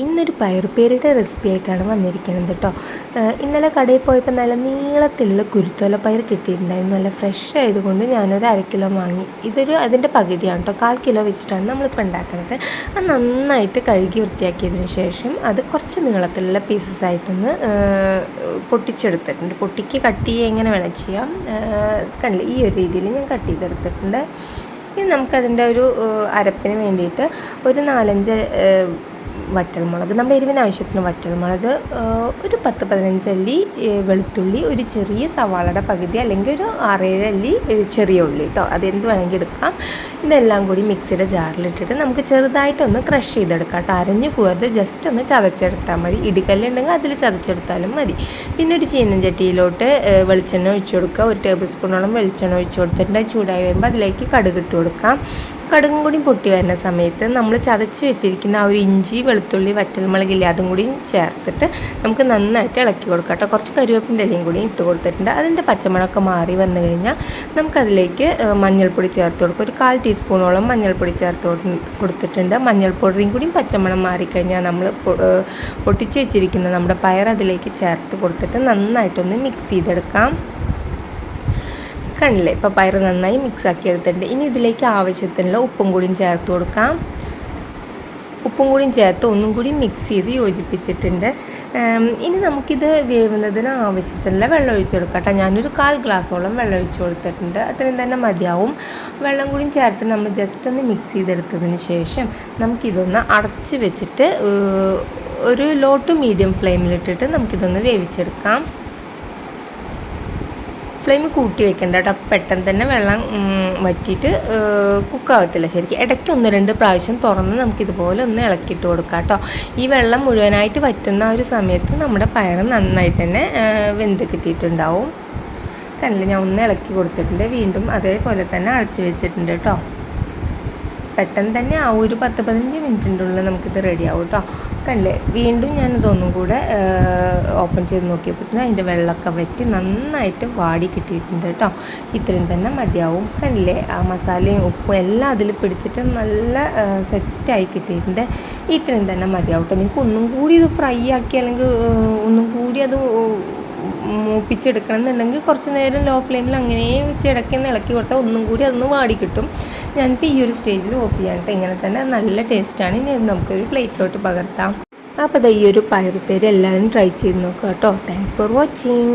ഇന്നൊരു പയറുപ്പേരുടെ റെസിപ്പി ആയിട്ടാണ് വന്നിരിക്കുന്നത് കേട്ടോ ഇന്നലെ കടയിൽ പോയപ്പോൾ നല്ല നീളത്തിലുള്ള കുരുത്തോല പയർ കിട്ടിയിട്ടുണ്ടായിരുന്നു. നല്ല ഫ്രഷ് ആയതുകൊണ്ട് ഞാനൊരു അര കിലോ വാങ്ങി. ഇതൊരു അതിന്റെ പകുതിയാണ് കേട്ടോ കാൽ കിലോ വെച്ചിട്ടാണ് നമ്മളിപ്പോൾ ഉണ്ടാക്കുന്നത്. അത് നന്നായിട്ട് കഴുകി വൃത്തിയാക്കിയതിന് ശേഷം അത് കുറച്ച് നീളത്തിലുള്ള പീസസ് ആയിട്ടൊന്ന് പൊട്ടിച്ചെടുത്തിട്ടുണ്ട്. പൊട്ടിക്ക് കട്ട് എങ്ങനെ വേണം ചെയ്യാം. കണ്ടില്ല? ഈ ഒരു രീതിയിൽ ഞാൻ കട്ട് ചെയ്തെടുത്തിട്ടുണ്ട്. ഇനി നമുക്കതിന്റെ ഒരു അരപ്പിന് വേണ്ടിയിട്ട് ഒരു നാലഞ്ച് വറ്റൽമുളക് നമ്മുടെ എരിവിന് ആവശ്യത്തിന് വറ്റൽമുളക് ഒരു പത്ത് പതിനഞ്ച് അല്ലി വെളുത്തുള്ളി ഒരു ചെറിയ സവാളയുടെ പകുതി അല്ലെങ്കിൽ ഒരു ആറേഴ് അല്ലി ചെറിയ ഉള്ളി കേട്ടോ അതെന്ത് വേണമെങ്കിൽ എടുക്കാം. ഇതെല്ലാം കൂടി മിക്സിയുടെ ജാറിലിട്ടിട്ട് നമുക്ക് ചെറുതായിട്ടൊന്ന് ക്രഷ് ചെയ്തെടുക്കാം കേട്ടോ അരഞ്ഞു പോകരുത്. ജസ്റ്റ് ഒന്ന് ചതച്ചെടുത്താൽ മതി. ഇടിക്കല്ലുണ്ടെങ്കിൽ അതിൽ ചതച്ചെടുത്താലും മതി. പിന്നെ ഒരു ചീനച്ചട്ടിയിലോട്ട് വെളിച്ചെണ്ണ ഒഴിച്ചു കൊടുക്കുക. ഒരു ടേബിൾ സ്പൂണോളം വെളിച്ചെണ്ണ ഒഴിച്ചു കൊടുത്തിട്ട് ചൂടായി വരുമ്പോൾ അതിലേക്ക് കടുകിട്ട് കൊടുക്കാം. കടുകും കൂടി പൊട്ടി വരുന്ന സമയത്ത് നമ്മൾ ചതച്ച് വെച്ചിരിക്കുന്ന ആ ഒരു ഇഞ്ചി വെളുത്തുള്ളി വറ്റൽമുളകില്ലേ അതും കൂടി ചേർത്തിട്ട് നമുക്ക് നന്നായിട്ട് ഇളക്കി കൊടുക്കാം കേട്ടോ. കുറച്ച് കരുവേപ്പിന്റെ ഇലയും കൂടി ഇട്ട് കൊടുത്തിട്ടുണ്ട്. അതിന്റെ പച്ചമുളകൊക്കെ മാറി വന്നു കഴിഞ്ഞാൽ നമുക്കതിലേക്ക് മഞ്ഞൾപ്പൊടി ചേർത്ത് കൊടുക്കും. ഒരു കാൽ ടീസ്പൂണോളം മഞ്ഞൾപ്പൊടി ചേർത്ത് കൊടുത്തിട്ടുണ്ട്. മഞ്ഞൾപ്പൊടിയും കൂടി പച്ചമണം മാറിക്കഴിഞ്ഞാൽ നമ്മൾ പൊട്ടിച്ച് വെച്ചിരിക്കുന്ന നമ്മുടെ പയർ അതിലേക്ക് ചേർത്ത് കൊടുത്തിട്ട് നന്നായിട്ടൊന്ന് മിക്സ് ചെയ്തെടുക്കാം. കണ്ടില്ലേ? ഇപ്പോൾ പയർ നന്നായി മിക്സ് ആക്കി എടുത്തിട്ടുണ്ട്. ഇനി ഇതിലേക്ക് ആവശ്യത്തിനുള്ള ഉപ്പും കൂടിയും ചേർത്ത് കൊടുക്കാം. ഉപ്പും കൂടിയും ചേർത്ത് ഒന്നും കൂടി മിക്സ് ചെയ്ത് യോജിപ്പിച്ചിട്ടുണ്ട്. ഇനി നമുക്കിത് വേവുന്നതിന് ആവശ്യത്തിനുള്ള വെള്ളം ഒഴിച്ചു കൊടുക്കാം കേട്ടോ. ഞാനൊരു കാൽ ഗ്ലാസ്സോളം വെള്ളം ഒഴിച്ചു കൊടുത്തിട്ടുണ്ട്. അത്രയും തന്നെ മതിയാവും. വെള്ളം കൂടിയും ചേർത്ത് നമ്മൾ ജസ്റ്റ് ഒന്ന് മിക്സ് ചെയ്തെടുത്തതിന് ശേഷം നമുക്കിതൊന്ന് അടച്ച് വെച്ചിട്ട് ഒരു ലോ ടു മീഡിയം ഫ്ലെയിമിലിട്ടിട്ട് നമുക്കിതൊന്ന് വേവിച്ചെടുക്കാം. ഫ്ലെയിം കൂട്ടി വെക്കേണ്ട കേട്ടോ. പെട്ടെന്ന് തന്നെ വെള്ളം വറ്റിയിട്ട് കുക്കാവത്തില്ല ശരിക്കും. ഇടയ്ക്ക് ഒന്ന് രണ്ട് പ്രാവശ്യം തുറന്ന് നമുക്ക് ഇതുപോലെ ഒന്ന് ഇളക്കിയിട്ട് കൊടുക്കാം കേട്ടോ. ഈ വെള്ളം മുഴുവനായിട്ട് വറ്റുന്ന ഒരു സമയത്ത് നമ്മുടെ പയർ നന്നായി തന്നെ വെന്ത് കിട്ടിയിട്ടുണ്ടാവും. കണ്ടില്ല? ഞാൻ ഒന്ന് ഇളക്കി കൊടുത്തിട്ടുണ്ട്. വീണ്ടും അതേപോലെ തന്നെ അടച്ചു വെച്ചിട്ടുണ്ട് കേട്ടോ. പെട്ടെന്ന് തന്നെ ആ ഒരു പത്ത് പതിനഞ്ച് മിനിറ്റിന്റെ ഉള്ളിൽ നമുക്കിത് റെഡിയാവും കേട്ടോ. കണ്ടില്ലേ? വീണ്ടും ഞാൻ ഇതൊന്നും കൂടെ ഓപ്പൺ ചെയ്ത് നോക്കിയപ്പോഴത്തേനും അതിന്റെ വെള്ളമൊക്കെ വറ്റി നന്നായിട്ട് വാടി കിട്ടിയിട്ടുണ്ട് കേട്ടോ. ഇത്രയും തന്നെ മതിയാവും. കണ്ടില്ലേ? ആ മസാലയും ഉപ്പും എല്ലാം അതിൽ പിടിച്ചിട്ട് നല്ല സെറ്റായി കിട്ടിയിട്ടുണ്ട്. ഇത്രയും തന്നെ മതിയാവും കേട്ടോ. നിങ്ങൾക്ക് ഒന്നും കൂടി ഇത് ഫ്രൈ ആക്കി അല്ലെങ്കിൽ ഒന്നും കൂടി അത് മൂപ്പിച്ചെടുക്കണം എന്നുണ്ടെങ്കിൽ കുറച്ച് നേരം ലോ ഫ്ലെയിമിൽ അങ്ങനെ വെച്ച് ഇടയ്ക്കൊന്ന് ഇളക്കി കൊടുത്താൽ ഒന്നും കൂടി അതൊന്ന് വാടി കിട്ടും. ഞാനിപ്പോൾ ഈ ഒരു സ്റ്റേജിൽ ഓഫ് ചെയ്യാനിട്ട് ഇങ്ങനെ തന്നെ നല്ല ടേസ്റ്റാണ് ഇനി നമുക്കൊരു പ്ലേറ്റിലോട്ട് പകർത്താം. അപ്പോൾ ഈ ഒരു പയറുപ്പേര് എല്ലാവരും ട്രൈ ചെയ്ത് നോക്കുക കേട്ടോ. Thanks for watching